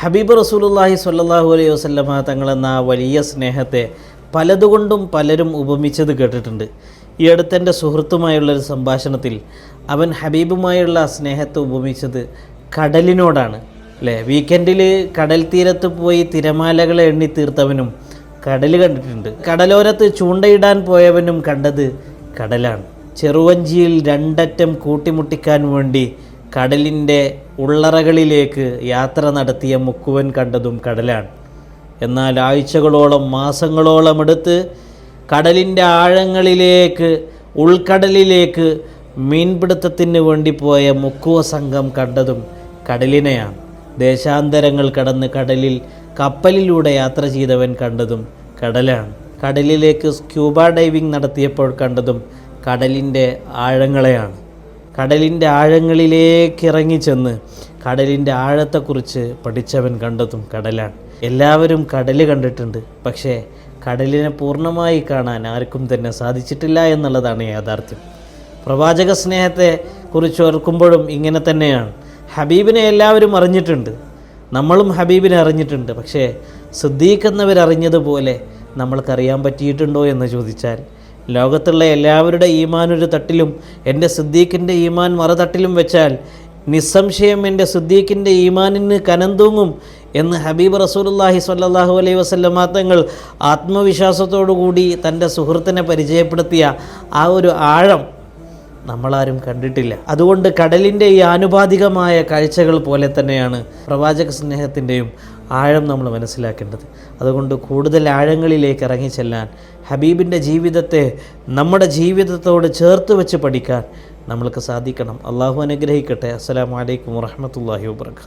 ഹബീബ് റസൂലുള്ളാഹി സ്വല്ലല്ലാഹു അലൈഹി വസല്ലമ തങ്ങളെന്ന വലിയ സ്നേഹത്തെ പലതുകൊണ്ടും പലരും ഉപമിച്ചത് കേട്ടിട്ടുണ്ട്. ഈ അടുത്തെന്റെ സുഹൃത്തുമായുള്ളൊരു സംഭാഷണത്തിൽ അവൻ ഹബീബുമായുള്ള സ്നേഹത്തെ ഉപമിച്ചത് കടലിനോടാണ്. അല്ലേ? വീക്കെൻഡിൽ കടൽ തീരത്ത് പോയി തിരമാലകളെ എണ്ണി തീർത്തവനും കടൽ കണ്ടിട്ടുണ്ട്. കടലോരത്ത് ചൂണ്ടയിടാൻ പോയവനും കണ്ടത് കടലാണ്. ചെറുവഞ്ചിയിൽ രണ്ടറ്റം കൂട്ടിമുട്ടിക്കാൻ വേണ്ടി കടലിന്റെ ഉള്ളറകളിലേക്ക് യാത്ര നടത്തിയ മുക്കുവൻ കണ്ടതും കടലാണ്. എന്നാൽ ആഴ്ചകളോളം മാസങ്ങളോളം എടുത്ത് കടലിന്റെ ആഴങ്ങളിലേക്ക് ഉൾക്കടലിലേക്ക് മീൻപിടുത്തത്തിന് വേണ്ടി പോയ മുക്കുവ സംഘം കണ്ടതും കടലിനെയാണ്. ദേശാന്തരങ്ങൾ കടന്ന് കടലിൽ കപ്പലിലൂടെ യാത്ര ചെയ്തവൻ കണ്ടതും കടലാണ്. കടലിലേക്ക് സ്ക്യൂബ ഡൈവിംഗ് നടത്തിയപ്പോൾ കണ്ടതും കടലിന്റെ ആഴങ്ങളെയാണ്. കടലിന്റെ ആഴങ്ങളിലേക്ക് ഇറങ്ങിച്ചെന്ന് കടലിന്റെ ആഴത്തെക്കുറിച്ച് പഠിച്ചവൻ കണ്ടതും കടലാണ്. എല്ലാവരും കടൽ കണ്ടിട്ടുണ്ട്. പക്ഷേ കടലിനെ പൂർണമായി കാണാൻ ആർക്കും തന്നെ സാധിച്ചിട്ടില്ല എന്നുള്ളതാണ് യാഥാർത്ഥ്യം. പ്രവാചക സ്നേഹത്തെ കുറിച്ച് ഓർക്കുമ്പോഴും ഇങ്ങനെ തന്നെയാണ്. ഹബീബിനെ എല്ലാവരും അറിഞ്ഞിട്ടുണ്ട്. നമ്മളും ഹബീബിനെ അറിഞ്ഞിട്ടുണ്ട്. പക്ഷേ സിദ്ദീഖ് എന്നവരറിഞ്ഞതുപോലെ നമ്മൾക്കറിയാൻ പറ്റിയിട്ടുണ്ടോ എന്ന് ചോദിച്ചാൽ ലോകത്തുള്ള എല്ലാവരുടെ ഈമാൻ ഒരു തട്ടിലും എന്റെ സിദ്ദീഖിന്റെ ഈമാൻ മറുതട്ടിലും വെച്ചാൽ നിസ്സംശയം എന്റെ സിദ്ദീഖിന്റെ ഈമാനിന് കനം തൂങ്ങും എന്ന് ഹബീബ് റസൂലുള്ളാഹി സ്വല്ലല്ലാഹു അലൈഹി വസല്ലമ തങ്ങൾ ആത്മവിശ്വാസത്തോടു കൂടി തന്റെ സുഹൃത്തിനെ പരിചയപ്പെടുത്തിയ ആ ഒരു ആഴം നമ്മളാരും കണ്ടിട്ടില്ല. അതുകൊണ്ട് കടലിന്റെ ഈ ആനുപാതികമായ കാഴ്ചകൾ പോലെ തന്നെയാണ് പ്രവാചക സ്നേഹത്തിന്റെയും ആഴം നമ്മൾ മനസ്സിലാക്കേണ്ടത്. അതുകൊണ്ട് കൂടുതൽ ആഴങ്ങളിലേക്ക് ഇറങ്ങിച്ചെല്ലാൻ ഹബീബിന്റെ ജീവിതത്തെ നമ്മുടെ ജീവിതത്തോട് ചേർത്ത് വെച്ച് പഠിക്കാൻ നമ്മൾക്ക് സാധിക്കണം. അള്ളാഹു അനുഗ്രഹിക്കട്ടെ. അസ്സാം വലൈക്കും വാഹമത്തല്ലാഹി വബറകാതുഹു